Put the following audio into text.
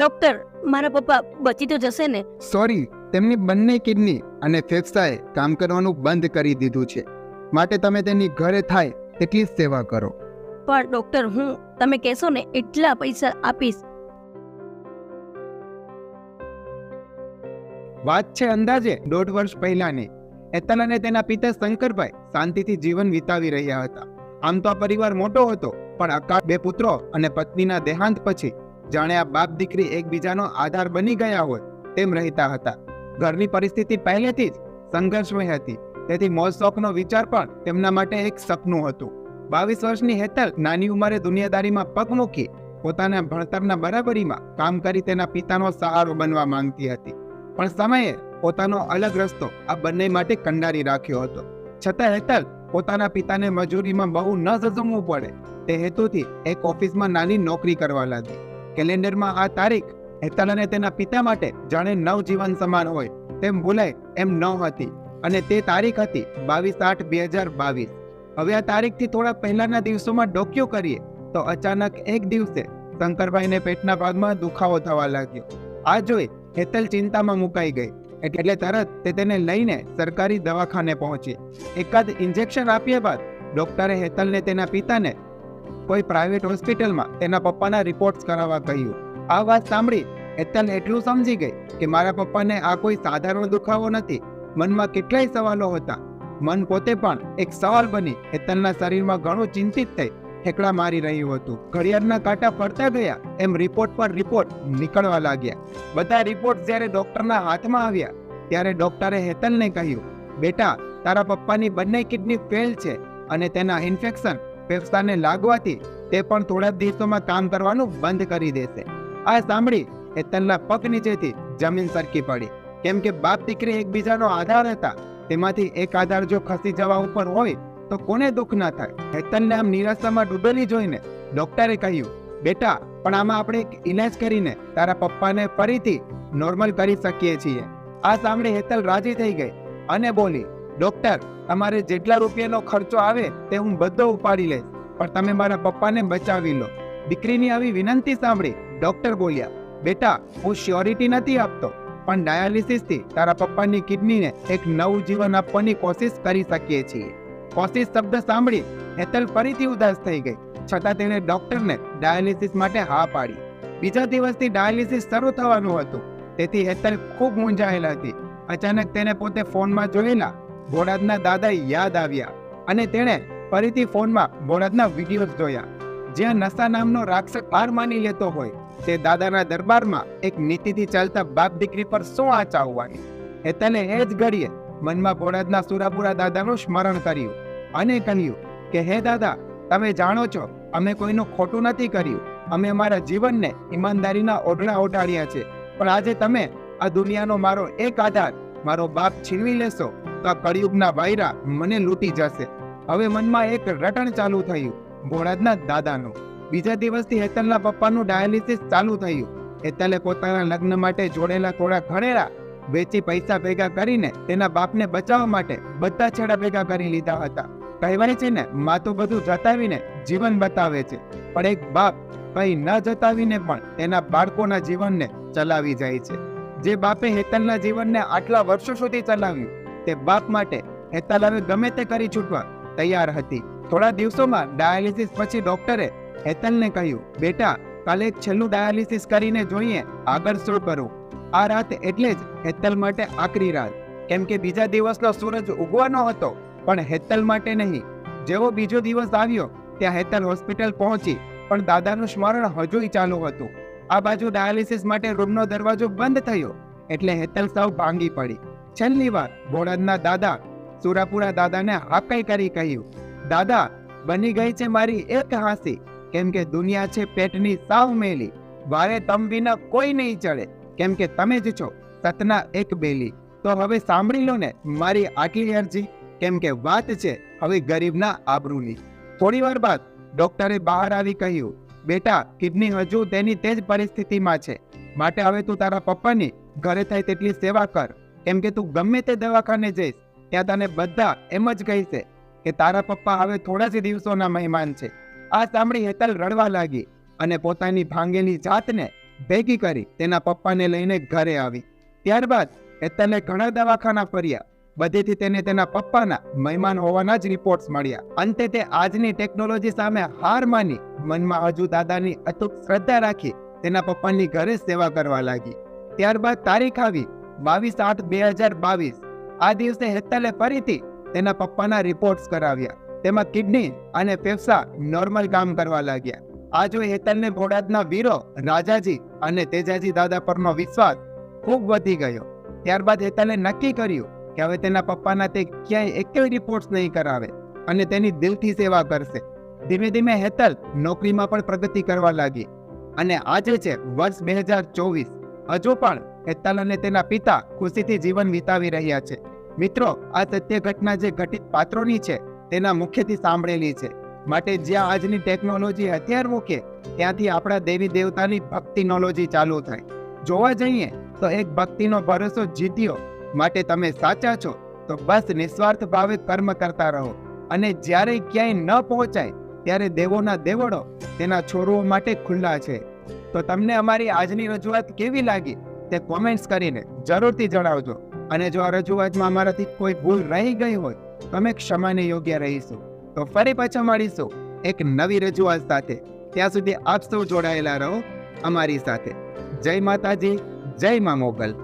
Doctor મારા પપ્પા બચી તો જશે ને? સોરી તેમની બંને કિડની અને ફેફસાએ કામ કરવાનું બંધ કરી દીધું છે. માટે તમે તેની ઘરે થાય તેટલી સેવા કરો. પણ ડોક્ટર હું તમે કહેશો ને એટલા પૈસા આપીશ. વાત છે અંદાજે દોઢ વર્ષ પહેલાની. એતન અને તેના પિતા શંકરભાઈ શાંતિથી જીવન વિતાવી રહ્યા હતા. આમ તો આ પરિવાર મોટો હતો પણ અકાળ બે પુત્રો અને પત્નીના દેહાંત પછી જાણે આ બાપ દીકરી એકબીજાનો આધાર બની ગયા હોય તેમ રહેતા હતા. ઘરની પરિસ્થિતિ પહેલેથી જ સંઘર્ષમય હતી. તેથી મોજ શોખનો વિચાર પણ તેમના માટે એક સપનું હતું. બાવીસ વર્ષની હેતલ નાની ઉંમરે દુનિયાદારીમાં પગ મૂકી પોતાના ભણતરના બરાબરીમાં કામ કરી તેના પિતાનો સહારો બનવા માંગતી હતી. પણ સમયે પોતાનો અલગ રસ્તો આ બંને માટે કંડારી રાખ્યો હતો. છતાં હેતલ પોતાના પિતાને મજૂરીમાં બહુ ન ઝઝમવું પડે. તે હેતુથી એક ઓફિસમાં નાની નોકરી કરવા લાગી. કેલેન્ડરમાં આ તારીખ હેતલ અને તેના પિતા માટે જાણે નવજીવન સમાન હોય તેમ ભૂલાય એમ ન હતી અને તે તારીખ હતી બાવીસ આઠ બે હજાર બાવીસ. હવે આ તારીખથી થોડા પહેલાના દિવસોમાં ડોક્યો કરીએ તો અચાનક એક દિવસે શંકરભાઈને પેટના ભાગમાં દુખાવો થવા લાગ્યો. આ જોઈ હેતલ ચિંતામાં મુકાઈ ગઈ. એટલે તરત તે તેને લઈને સરકારી દવાખાને પહોંચી. એકાદ ઇન્જેક્શન આપ્યા બાદ ડોક્ટરે હેતલને તેના પિતાને કોઈ પ્રાઇવેટ હોસ્પિટલમાં તેના પપ્પાના રિપોર્ટ્સ કરાવવા કહ્યું. આ વાત સાંભળી હેતલ એટલું સમજી ગઈ કે મારા પપ્પાને આ કોઈ સાધારણ દુખાવો નથી. મનમાં કેટલાય સવાલો હતા. મન પોતે પણ એક સવાલ બની હેતલના શરીરમાં ઘણું ચિંતિત થઈ ઠેકડા મારી રહ્યું હતું. ઘડિયાળના કાંટા ફરતા ગયા એમ રિપોર્ટ પર રિપોર્ટ નીકળવા લાગ્યા. બધા રિપોર્ટ જ્યારે ડોક્ટરના હાથમાં આવ્યા ત્યારે ડોક્ટરે હેતલને કહ્યું, બેટા, તારા પપ્પાની બંને કિડની ફેલ છે અને તેના ઇન્ફેક્શન ફેફસાને લાગવાથી તે પણ થોડા દિવસોમાં કામ કરવાનું બંધ કરી દેશે. આ સાંભળી હેતલના પગ નીચેથી જમીન સરકી પડી. કેમ કે બાપ દીકરી એકબીજાનો આધાર હતા, તેમાંથી એક આધાર જો ખસી જવા ઉપર હોય, તો કોને દુઃખ ના થાય? હેતલને આમ નિરાશામાં ડૂબેલી જોઈને ડોક્ટરે કહ્યું, બેટા, પણ આમાં આપણે એક ઇલાજ કરીને તારા પપ્પાને ફરીથી નોર્મલ કરી શકીએ છીએ. આ સાંભળી હેતલ રાજી થઈ ગઈ અને બોલી, ડોક્ટર તમારે જેટલા રૂપિયાનો ખર્ચો આવે તે હું બધો ઉપાડી લઈશ. પણ તમે મારા પપ્પાને બચાવી લો. દીકરીની આવી વિનંતી સાંભળી ડોક્ટર બોલ્યા, બેટા, હું શ્યોરિટી નથી આપતો, પણ ડાયાલિસિસથી તારા પપ્પાની કિડનીને એક નવું જીવન આપવાની કોશિશ કરી શકીએ છીએ. કોશિશ શબ્દ સાંભળી હેતલ ફરીથી ઉદાસ થઈ ગઈ. છતાં તેણે ડોક્ટરને ડાયાલિસિસ માટે હા પાડી. બીજા દિવસથી ડાયાલિસિસ શરૂ થવાનું હતું. તેથી હેતલ ખૂબ મૂંઝાયેલ હતી. અચાનક તેને પોતે ફોનમાં જોયેલા ભોળાદના દાદા યાદ આવ્યા અને તેણે ફરીથી ફોનમાં ભોળાદના વિડીયોઝ જોયા. જ્યાં નશા નામનો રાક્ષસ પાર માની લેતો હોય, તે દાદાના દરબારમાં એક નીતિથી ચાલતા બાપ દીકરી પર શું આચા હોવાની? હેતલે એ જ ઘડીએ મનમાં ભોળાદના સુરાપુરા દાદાનું સ્મરણ કર્યું અને કહ્યું કે, હે દાદા, તમે જાણો છો, અમે કોઈનું ખોટું નથી કર્યું. અમે અમારા જીવનને ઈમાનદારીના ઓઢણા ઓઢાડ્યા છે. પણ આજે તમે આ દુનિયાનો મારો એક આધાર, મારો બાપ છીનવી લેશો તો કળિયુગના વાયરા મને લૂંટી જશે. હવે મનમાં એક રટણ ચાલુ થયું ભોળાદના દાદાનું. બીજા દિવસથી હેતલના પપ્પાનું ડાયાલિસિસ ચાલુ થયું. હેતલે પોતાના લગ્ન માટે જોડેલા થોડા ઘણેરા વેચી પૈસા ભેગા કરીને તેના બાપને બચાવવા માટે બધા છેડા ભેગા કરી લીધા હતા. કહેવાય છે ને માં તો બધું જતાવીને જીવન બતાવે છે. પણ એક બાપ કઈ ન જતાવીને પણ તેના બાળકોના જીવનને ચલાવી જાય છે. જે બાપે હેતલના જીવનને આટલા વર્ષો સુધી ચલાવ્યું તે બાપ માટે હેતલ ગમે તે કરી છૂટવા તૈયાર હતી. થોડા દિવસોમાં ડાયાલિસિસ પછી ડોક્ટરે હેતલને કહ્યું, બેટા, કાલે છેલ્લું ડાયાલિસિસ કરીને જોઈએ, આગળ શું કરું? આ રાત એટલે જ હેતલ માટે આકરી રાત. કેમ કે બીજા દિવસનો સૂરજ ઉગવાનો હતો, પણ હેતલ માટે નહીં. જેવો બીજો દિવસ આવ્યો, ત્યાં હેતલ હોસ્પિટલ પહોંચી, પણ દાદાનું સ્મરણ હજુય ચાલુ હતું. આ બાજુ ડાયાલિસિસ માટે રૂમનો દરવાજો બંધ થયો, એટલે હેતલ સાવ ભાંગી પડી. છેલ્લી વાર ભોળાદના દાદા સુરાપુરા દાદાને હાકઈ કરી કહ્યું, દાદા, બની ગઈ છે મારી એક હાંસી. કેમ કે દુનિયા છે પેટની સાવ મેલી. વારે તમ વિના કોઈ નહીં ચડે. કેમ કે તમે જ છો સતના એક બેલી. તો હવે સાંભળી લો ને મારી આટલી અરજી. કેમ કે વાત છે હવે ગરીબના આબરૂની. થોડી વાર બાદ ડોક્ટરે બહાર આવી કહ્યું, બેટા, કિડની હજુ તેની તે જ પરિસ્થિતિમાં છે. માટે હવે તું તારા પપ્પાની ઘરે થાય તેટલી સેવા કર. કેમ કે તું ગમે તે દવાખાને જઈશ, ત્યાં તને બધા એમ જ કહેશે કે તારા પપ્પા હવે થોડા જ દિવસોના મહેમાન છે. આ સાંભળી હેતલ રડવા લાગી અને પોતાની ભાંગેલી જાતને ભેગી કરી તેના પપ્પાને લઈને ઘરે આવી. ત્યારબાદ હેતલે ઘણા દવાખાના ફર્યા. બધેથી તેને તેના પપ્પાના મહેમાન હોવાના જ રિપોર્ટ્સ મળ્યા. અંતે તે આજની ટેકનોલોજી સામે હાર માની મનમાં હજુ દાદાની અતુક શ્રદ્ધા રાખી તેના પપ્પાની ઘરે સેવા કરવા લાગી. ત્યારબાદ તારીખ આવી બાવીસ આઠ બે હજાર બાવીસ. આ દિવસે હેતલે ફરીથી તેના પપ્પાના રિપોર્ટ્સ કરાવ્યા. તેમાં કિડની અને ફેફસા નોર્મલ કામ કરવા લાગ્યા. આ જોઈ હેતલને બોટાદના વીરો રાજાજી અને તેજાજી દાદા પરનો વિશ્વાસ ખૂબ વધી ગયો. ત્યારબાદ હેતલે નક્કી કર્યું કે હવે તેના પપ્પાના તે ક્યાંય એકેય રિપોર્ટ્સ નહીં કરાવે અને તેની દિલથી સેવા કરશે. ધીમે ધીમે હેતલ નોકરીમાં પણ પ્રગતિ કરવા લાગી. અને આજે છે વર્ષ બે હજાર ચોવીસ. હજુ પણ હેતલ અને તેના પિતા ખુશીથી જીવન વિતાવી રહ્યા છે. મિત્રો, આ સત્ય ઘટના જે ઘટિત પાત્રોની છે, તેના મુખ્યથી સાંભળેલી છે. માટે જ્યાં આજની ટેકનોલોજી હથિયાર મૂકે, ત્યાંથી આપણા દેવી દેવતાની ભક્તિનોલોજી ચાલુ થાય. જોવા જઈએ, તો એક ભક્તિનો ભરોસો જીત્યો. માટે તમે સાચા છો, તો બસ નિસ્વાર્થ ભાવે કર્મ કરતા રહો. અને જ્યારે ક્યાંય ન પહોંચાય, ત્યારે દેવોના દેવડો તેના છોરુઓ માટે ખુલ્લા છે. તો તમને અમારી આજની રજૂઆત કેવી લાગી તે કોમેન્ટ્સ કરીને જરૂરથી જણાવજો. અને જો આ રજૂઆતમાં અમારાથી કોઈ ભૂલ રહી ગઈ હોય, તો અમે ક્ષમાને યોગ્ય રહીશું. તો ફરી પાછા મળીશું એક નવી રજૂઆત સાથે. ત્યાં સુધી આપ સૌ જોડાયેલા રહો અમારી સાથે. જય માતાજી, જય મા મોગલ.